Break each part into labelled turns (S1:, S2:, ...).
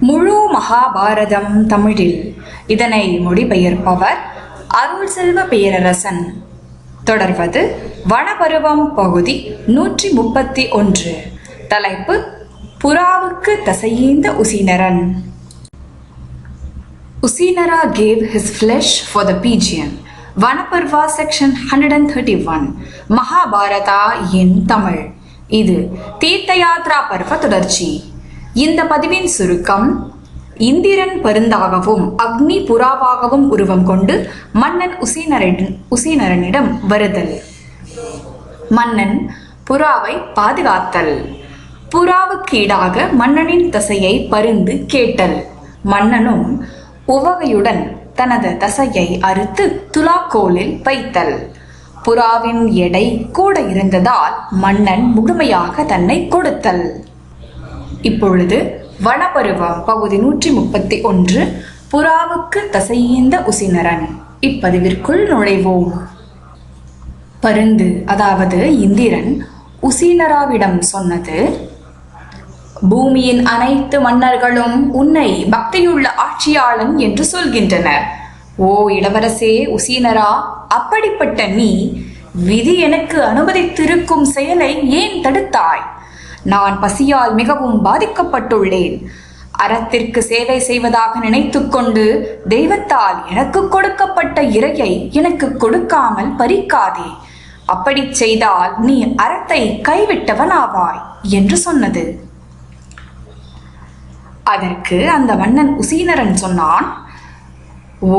S1: முழு மகாபாரதம் தமிழில். இதனை மொழிபெயர்ப்பவர் அருள் செல்வ பேரரசன். தொடர்வது வனபருவம் பகுதி நூற்றி முப்பத்தி ஒன்று. தலைப்பு புறாவுக்கு தசையீந்த உசினரன் Ushinara gave his flesh for the pigeon Vanaparva section hundred and thirty one Mahabharata in Tamil. இது தீர்த்த யாத்ரா பருவ தொடர்ச்சி. இந்த பதிவின் சுருக்கம் இந்திரன் பருந்தாகவும் அக்னி புறாவாகவும் உருவம் கொண்டு மன்னன் உசீனரன் உசீனரனிடம் வருதல். மன்னன் புறாவை பாதுகாத்தல். புறாவுக்கு ஈடாக மன்னனின் தசையை பருந்து கேட்டல். மன்னனும் உவகையுடன் தனது தசையை அறுத்து துலாக்கோலில் வைத்தல். புறாவின் எடை கூட இருந்ததால் மன்னன் முழுமையாக தன்னை கொடுத்தல். இப்பொழுது வனபருவா பகுதி நூற்றி முப்பத்தி ஒன்று புறாவுக்கு தசையீந்த உசினரன் இப்பதிவிற்குள் நுழைவோம். பருந்து அதாவது இந்திரன் உசீனராவிடம் சொன்னது பூமியின் அனைத்து மன்னர்களும் உன்னை பக்தியுள்ள ஆட்சியாளன் என்று சொல்கின்றனர். ஓ இளவரசே உசீனரா அப்படிப்பட்ட நீ விதி எனக்கு அனுமதித்திருக்கும் செயலை ஏன் தடுத்தாய்? நான் பசியால் மிகவும் பாதிக்கப்பட்டுள்ளேன். அறத்திற்கு சேவை செய்வதாக நினைத்துக்கொண்டு தெய்வத்தால் எனக்கு கொடுக்கப்பட்ட இரையை எனக்கு கொடுக்காமல் பறிக்காதே. அப்படி செய்தால் நீ அறத்தை கைவிட்டவனாவாய் என்று சொன்னது. அதற்கு அந்த மன்னன் உசீனரன் சொன்னான் ஓ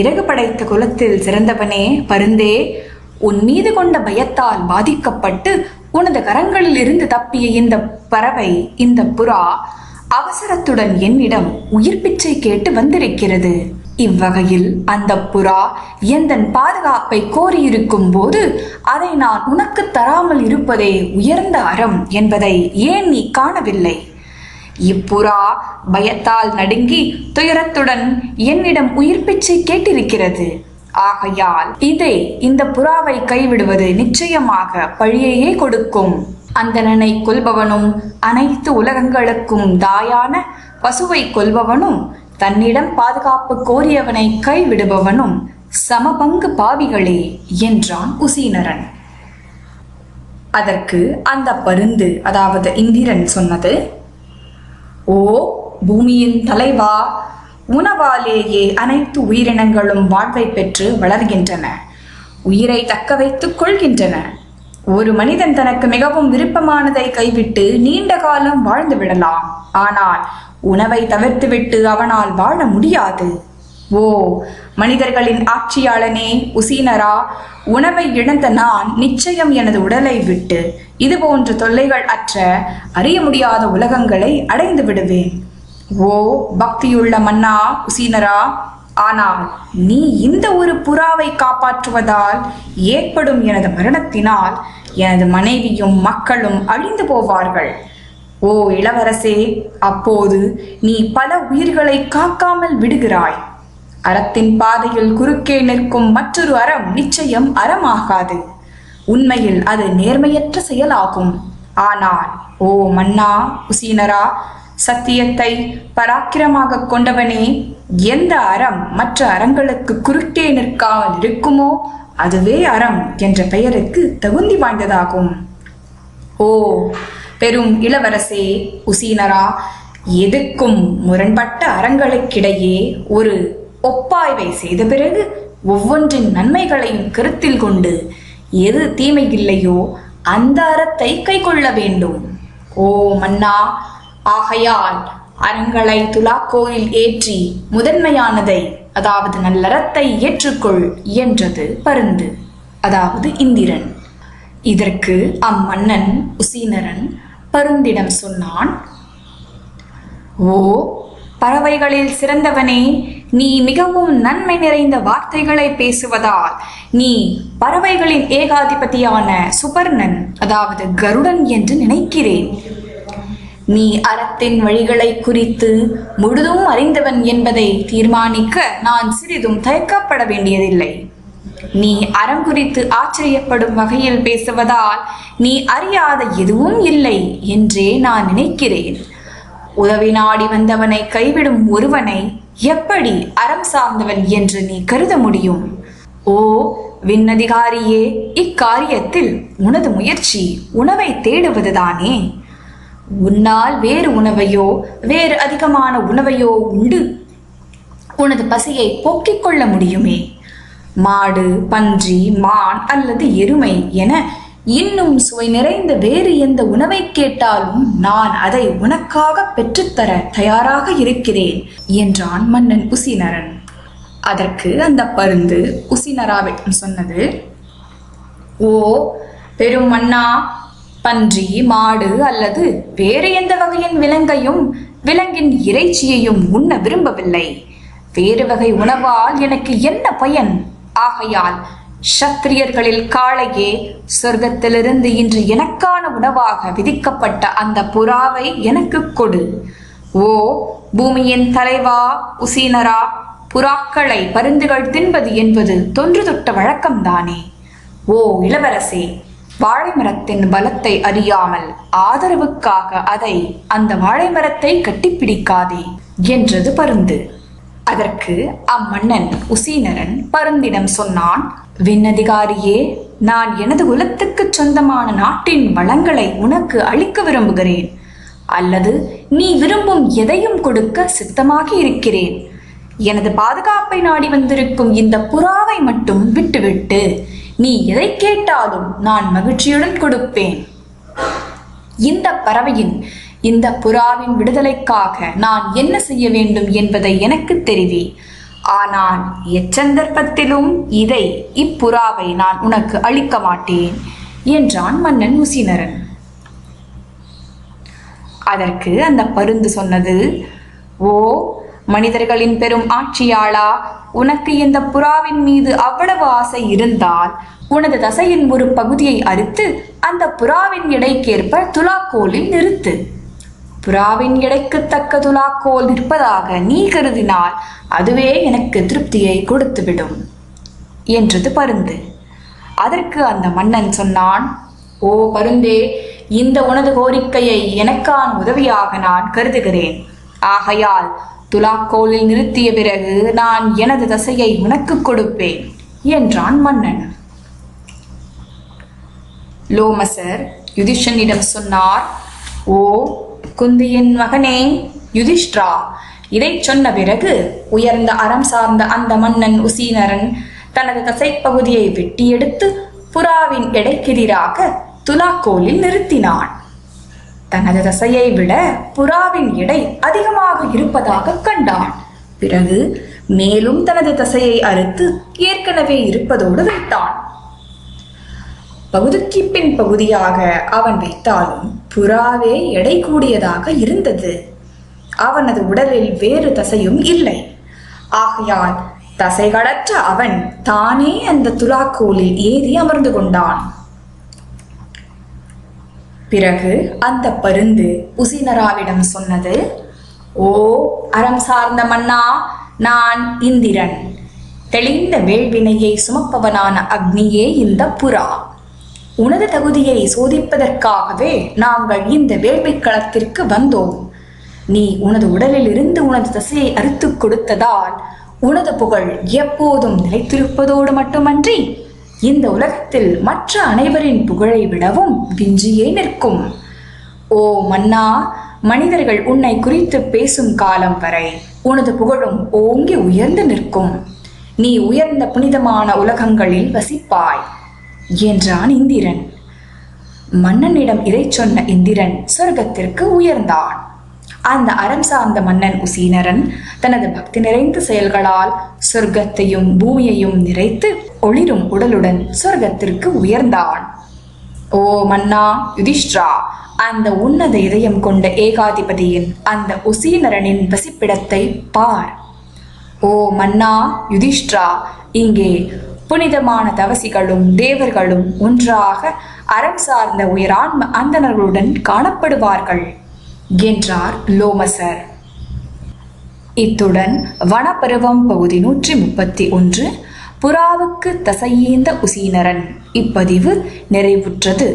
S1: இறகு படைத்த குலத்தில் சிறந்தவனே பருந்தே உன் மீது கொண்ட பயத்தால் பாதிக்கப்பட்டு உனது கரங்களில் இருந்து தப்பிய இந்த பறவை இந்த புறா அவசரத்துடன் என்னிடம் உயிர் பிச்சை கேட்டு வந்திருக்கிறது. இவ்வகையில் அந்த புறா எந்தன் பாதுகாப்பை கோரியிருக்கும் போது அதை நான் உனக்கு தராமல் இருப்பதே உயர்ந்த அறம் என்பதை ஏன் நீ காணவில்லை? இப்புறா பயத்தால் நடுங்கி துயரத்துடன் என்னிடம் உயிர் பிச்சை கேட்டிருக்கிறது. ஆகையால் இதை இந்த புறாவை கைவிடுவது நிச்சயமாக பழியையே கொடுக்கும். அந்தணனை கொல்பவனும் அனைத்து உலகங்களுக்கும் தாயான பசுவை கொல்பவனும் தன்னிடம் பாதுகாப்பு கோரியவனை கைவிடுபவனும் சமபங்கு பாவிகளே என்றான் உசீனரன் அதற்கு அந்த பருந்து அதாவது இந்திரன் சொன்னது ஓ பூமியின் தலைவா உணவாலேயே அனைத்து உயிரினங்களும் வாழ்வை பெற்று வளர்கின்றன. உயிரை தக்க வைத்துக் கொள்கின்றன. ஒரு மனிதன் தனக்கு மிகவும் விருப்பமானதை கைவிட்டு நீண்ட காலம் வாழ்ந்து விடலாம். ஆனால் உணவை தவிர்த்துவிட்டு அவனால் வாழ முடியாது. ஓ மனிதர்களின் ஆட்சியாளனே உசீனரா உணவை இழந்த நான் நிச்சயம் எனது உடலை விட்டு இதுபோன்ற தொல்லைகள் அற்ற அறிய முடியாத உலகங்களை அடைந்து விடுவேன். ஓ பக்தியுள்ள மன்னா உசீனரா? ஆனால் நீ இந்த ஒரு புறாவை காப்பாற்றுவதால் ஏற்படும் எனது மரணத்தினால் எனது மனைவியும் மக்களும் அழிந்து போவார்கள். ஓ இளவரசே அப்போது நீ பல உயிர்களை காக்காமல் விடுகிறாய். அறத்தின் பாதையில் குறுக்கே நிற்கும் மற்றொரு அறம் நிச்சயம் அறமாகாது. உண்மையில் அது நேர்மையற்ற செயலாகும். ஆனால் ஓ மன்னா உசீனரா சத்தியத்தை பராக்கிரமாக கொண்டவனே எந்த அறம் மற்ற அறங்களுக்கு குறுக்கே நிற்காமல் இருக்குமோ அதுவே அறம் என்ற பெயருக்கு தகுந்தி வாய்ந்ததாகும். ஓ பெரும் இளவரசே உசீனரா எதுக்கும் முரண்பட்ட அறங்களுக்கிடையே ஒரு ஒப்பாய்வை செய்த பிறகு ஒவ்வொன்றின் நன்மைகளையும் கருத்தில் கொண்டு எது தீமை இல்லையோ அந்த அறத்தை கைக்கொள்ள வேண்டும். ஓ மன்னா! ஆகையால் அறங்களை துலாக்கோயில் ஏற்றி முதன்மையானதை அதாவது நல்லறத்தை ஏற்றுக்கொள் என்றது பருந்து. அதாவது இந்திரன். இதற்கு அம்மன்னன் உசீனரன் பருந்திடம் சொன்னான் ஓ பறவைகளில் சிறந்தவனே நீ மிகவும் நன்மை நிறைந்த வார்த்தைகளை பேசுவதால் நீ பறவைகளின் ஏகாதிபதியான சுபர்ணன் அதாவது கருடன் என்று நினைக்கிறேன். நீ அறத்தின் வழிகளை குறித்து முழுதும் அறிந்தவன் என்பதை தீர்மானிக்க நான் சிறிதும் தயக்கப்பட வேண்டியதில்லை. நீ அறம் குறித்து ஆச்சரியப்படும் வகையில் பேசுவதால் நீ அறியாத எதுவும் இல்லை என்றே நான் நினைக்கிறேன். உதவி நாடி வந்தவனை கைவிடும் ஒருவனை எப்படி அறம் சார்ந்தவன் என்று நீ கருத முடியும்? ஓ விண்ணதிகாரியே இக்காரியத்தில் உனது முயற்சி உணவை தேடுவதுதானே? உன்னால் வேறு உணவையோ வேறு அதிகமான உணவையோ உண்டு. உனது பசியை போக்கிக் கொள்ள முடியுமே? மாடு பன்றி மான் அல்லது எருமை என இன்னும் சுவை நிறைந்த வேறு எந்த உணவை கேட்டாலும் நான் அதை உனக்காக பெற்றுத்தர தயாராக இருக்கிறேன் என்றான் மன்னன் உசினரன் அதற்கு அந்த பருந்து உசினராவிடம் சொன்னது ஓ பெரும் மன்னா பன்றி மாடு அல்லது வேறு எந்த வகையின் விலங்கையும் விலங்கின் இறைச்சியையும் உண்ண விரும்பவில்லை. வேறு வகை உணவால் எனக்கு என்ன பயன்? ஆகையால் சத்திரியர்களில் காளையே சொர்க்கத்திலிருந்து இன்று எனக்கான உணவாக விதிக்கப்பட்ட அந்த புறாவை எனக்கு கொடு. ஓ பூமியின் தலைவா உசீனரா புறாக்களை பருந்துகள் தின்பது என்பது தொன்று தொட்ட வழக்கம்தானே. ஓ இளவரசே வாழை மரத்தின் பலத்தை அறியாமல் ஆதரவுக்காக அதை அந்த வாழை மரத்தை கட்டிப்பிடிக்காதே என்றது பருந்து. அதற்கு அம்மன்னன் உசீனரன் பருந்திடம் சொன்னான் விண்ணதிகாரியே நான் எனது குலத்துக்கு சொந்தமான நாட்டின் வளங்களை உனக்கு அளிக்க விரும்புகிறேன். அல்லது நீ விரும்பும் எதையும் கொடுக்க சித்தமாக இருக்கிறேன். எனது பாதுகாப்பை நாடி வந்திருக்கும் இந்த புறாவை மட்டும் விட்டுவிட்டு நீ எதை கேட்டாலும் நான் மகிழ்ச்சியுடன் கொடுப்பேன். இந்த பறவையின் இந்த புறாவின் விடுதலைக்காக நான் என்ன செய்ய வேண்டும் என்பதை எனக்கு தெரிவி. ஆனால் எச்சந்தர்ப்பத்திலும் இதை இப்புறாவை நான் உனக்கு அளிக்க மாட்டேன் என்றான் மன்னன் முசினரன் அதற்கு அந்த பருந்து சொன்னது ஓ மனிதர்களின் பெரும் ஆட்சியாளா உனக்கு இந்த புறாவின் மீது அவ்வளவு ஆசை இருந்தால் உனது தசையின் ஒரு பகுதியை அறுத்து அந்த புறாவின் எடைக்கேற்ப துலாக்கோலில் நிறுத்து. புறாவின் எடைக்கு தக்க துலாக்கோல் நிற்பதாக நீ கருதினால் அதுவே எனக்கு திருப்தியை கொடுத்துவிடும் என்றது பருந்து. அதற்கு அந்த மன்னன் சொன்னான் ஓ பருந்தே இந்த உனது கோரிக்கையை எனக்கான உதவியாக நான் கருதுகிறேன். ஆகையால் துலாக்கோலில் நிறுத்திய பிறகு நான் எனது தசையை உனக்கு கொடுப்பேன் என்றான் மன்னன். லோமசர் யுதிஷனிடம் சொன்னார் ஓ குந்தியின் மகனே யுதிஷ்ட்ரா இதை சொன்ன பிறகு உயர்ந்த அறம் சார்ந்த அந்த மன்னன் உசீனரன் தனது தசைப்பகுதியை வெட்டி எடுத்து புறாவின் எடைக்கெதிராக துலாக்கோலில் நிறுத்தினான். தனது தசையை விட புறாவின் எடை அதிகமாக இருப்பதாக கண்டான். பிறகு மேலும் தனது தசையை அறுத்து ஏற்கனவே இருப்பதோடு வைத்தான். பகுதிக்கு பின் பகுதியாக அவன் வைத்தாலும் புறாவே எடை கூடியதாக இருந்தது. அவனது உடலில் வேறு தசையும் இல்லை. ஆகையால் தசைகளற்ற அவன் தானே அந்த துலாக்கோலில் ஏறி அமர்ந்து கொண்டான். பிறகு அந்த பருந்து உசினராவிடம் சொன்னது ஓ அறம் சார்ந்த மன்னா நான் இந்திரன். தெளிந்த வேள்வினையை சுமப்பவனான அக்னியே இந்த புறா. உனது தகுதியை சோதிப்பதற்காகவே நாங்கள் இந்த வேள்விக் களத்திற்கு வந்தோம். நீ உனது உடலில் இருந்து உனது தசையை அறுத்துக் கொடுத்ததால் உனது புகழ் எப்போதும் நிலைத்திருப்பதோடு மட்டுமன்றி இந்த உலகத்தில் மற்ற அனைவரின் புகழை விடவும் விஞ்சியே நிற்கும். ஓ மன்னா மனிதர்கள் உன்னை குறித்து பேசும் காலம் வரை உனது புகழும் ஓங்கி உயர்ந்து நிற்கும். நீ உயர்ந்த புனிதமான உலகங்களில் வசிப்பாய். என்றான் இந்திரன். மன்னனிடம் இதை சொன்ன இந்திரன் சொர்க்கத்திற்கு உயர்ந்தான். அந்த அறம் சார்ந்த மன்னன் உசீனரன் தனது பக்தி நிறைந்த செயல்களால் சொர்க்கத்தையும் பூமியையும் நிறைத்து ஒளிரும் உடலுடன் சொர்க்கத்திற்கு உயர்ந்தான். ஓ மன்னா யுதிஷ்ட்ரா அந்த உன்னத இதயம் கொண்ட ஏகாதிபதியின் அந்த உசீனரனின் வசிப்பிடத்தை பார். ஓ மன்னா யுதிஷ்டிரா இங்கே புனிதமான தவசிகளும் தேவர்களும் ஒன்றாக அறம் சார்ந்த உயரான்ம அந்தணர்களுடன் காணப்படுவார்கள் என்றார் லோமசர். இத்துடன் வனப்பருவம் பகுதி நூற்றி முப்பத்தி ஒன்று புறாவுக்கு தசையேந்த உசீனரன் இப்பதிவு நிறைவுற்றது.